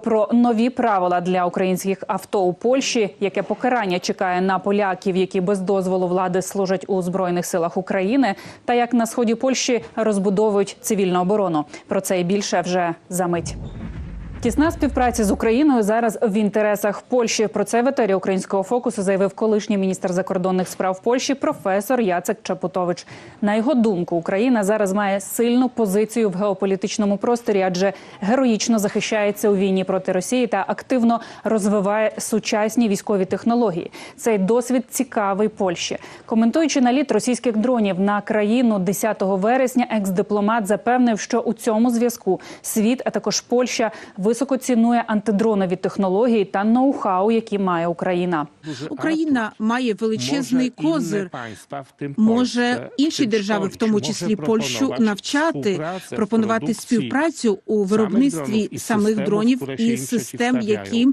Про нові правила для українських авто у Польщі, яке покарання чекає на поляків, які без дозволу влади служать у збройних силах України, та як на сході Польщі розбудовують цивільну оборону. Про це і більше вже за мить. Тісна співпраця з Україною зараз в інтересах Польщі. Про це в етері українського фокусу заявив колишній міністр закордонних справ Польщі професор Яцек Чапутович. На його думку, Україна зараз має сильну позицію в геополітичному просторі, адже героїчно захищається у війні проти Росії та активно розвиває сучасні військові технології. Цей досвід цікавий Польщі. Коментуючи наліт російських дронів на країну 10 вересня, екс-дипломат запевнив, що у цьому зв'язку світ, а також Польща, високо цінує антидронові технології та ноу-хау, які має Україна. Україна має величезний козир. Може інші держави, в тому числі Польщу, навчати, пропонувати співпрацю у виробництві самих дронів і систем, які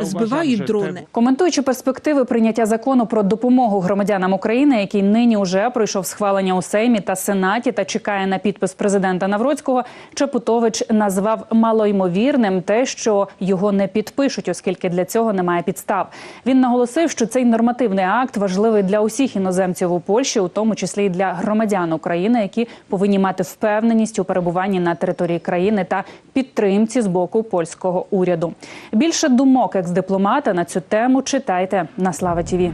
збивають дрони. Коментуючи перспективи прийняття закону про допомогу громадянам України, який нині уже пройшов схвалення у Сеймі та Сенаті та чекає на підпис президента Навроцького, Чепутович назвав малоймовірним те, що його не підпишуть, оскільки для цього немає підстав. Він наголосив, що цей нормативний акт важливий для усіх іноземців у Польщі, у тому числі й для громадян України, які повинні мати впевненість у перебуванні на території країни та підтримці з боку польського уряду. Більше думок екс-дипломата на цю тему читайте на Слава ТІВІ.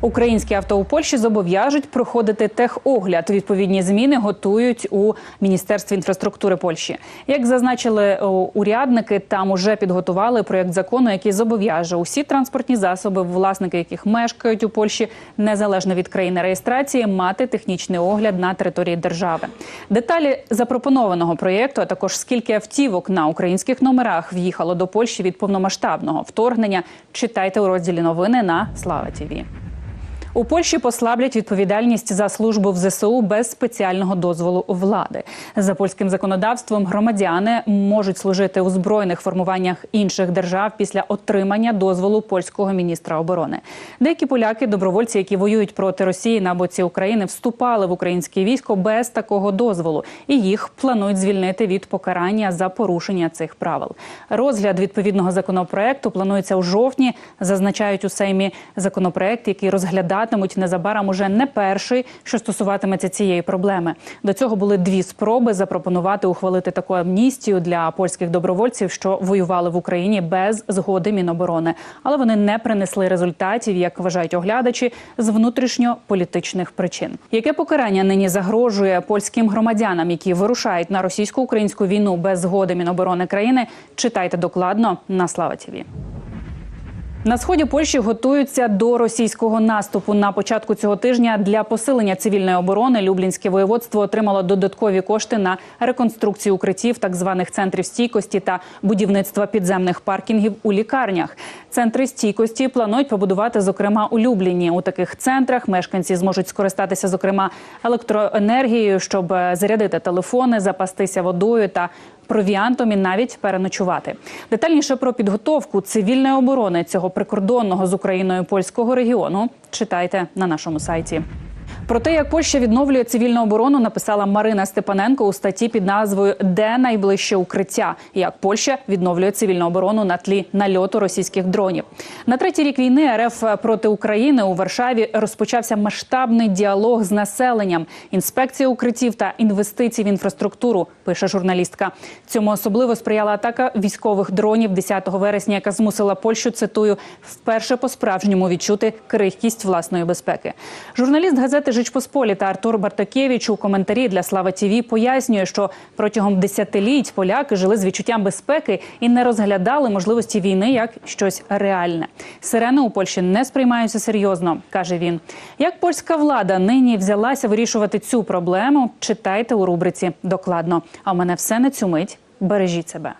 Українські авто у Польщі зобов'яжуть проходити техогляд. Відповідні зміни готують у міністерстві інфраструктури Польщі. Як зазначили урядники, там уже підготували проєкт закону, який зобов'яже усі транспортні засоби, власники яких мешкають у Польщі, незалежно від країни реєстрації, мати технічний огляд на території держави. Деталі запропонованого проєкту, а також скільки автівок на українських номерах в'їхало до Польщі від повномасштабного вторгнення, читайте у розділі новини на Слава ТІВІ. У Польщі послаблять відповідальність за службу в ЗСУ без спеціального дозволу влади. За польським законодавством громадяни можуть служити у збройних формуваннях інших держав після отримання дозволу польського міністра оборони. Деякі поляки, добровольці, які воюють проти Росії на боці України, вступали в українське військо без такого дозволу, і їх планують звільнити від покарання за порушення цих правил. Розгляд відповідного законопроекту планується у жовтні. Зазначають у Сеймі законопроект, який розглядатимуть незабаром уже не перший, що стосуватиметься цієї проблеми. До цього були дві спроби запропонувати ухвалити таку амністію для польських добровольців, що воювали в Україні без згоди Міноборони, але вони не принесли результатів, як вважають оглядачі, з внутрішньополітичних причин. Яке покарання нині загрожує польським громадянам, які вирушають на російсько-українську війну без згоди Міноборони країни? Читайте докладно на Слава ТІВІ. На сході Польщі готуються до російського наступу. На початку цього тижня для посилення цивільної оборони Люблінське воєводство отримало додаткові кошти на реконструкцію укриттів, так званих центрів стійкості та будівництва підземних паркінгів у лікарнях. Центри стійкості планують побудувати, зокрема, у Любліні. У таких центрах мешканці зможуть скористатися, зокрема, електроенергією, щоб е, зарядити телефони, запастися водою та провіантом і навіть переночувати. Детальніше про підготовку цивільної оборони цього прикордонного з Україною польського регіону читайте на нашому сайті. Про те, як Польща відновлює цивільну оборону, написала Марина Степаненко у статті під назвою Де найближче укриття? Як Польща відновлює цивільну оборону на тлі нальоту російських дронів. На третій рік війни РФ проти України у Варшаві розпочався масштабний діалог з населенням, інспекція укриттів та інвестицій в інфраструктуру. Пише журналістка. Цьому особливо сприяла атака військових дронів 10 вересня, яка змусила Польщу цитую вперше по справжньому відчути крихкість власної безпеки. Журналіст газети Жичпосполіта Артур Бартакевич у коментарі для Слава Тіві пояснює, що протягом десятиліть поляки жили з відчуттям безпеки і не розглядали можливості війни як щось реальне. Сирени у Польщі не сприймаються серйозно, каже він. Як польська влада нині взялася вирішувати цю проблему? Читайте у рубриці докладно. А в мене все на цю мить. Бережіть себе.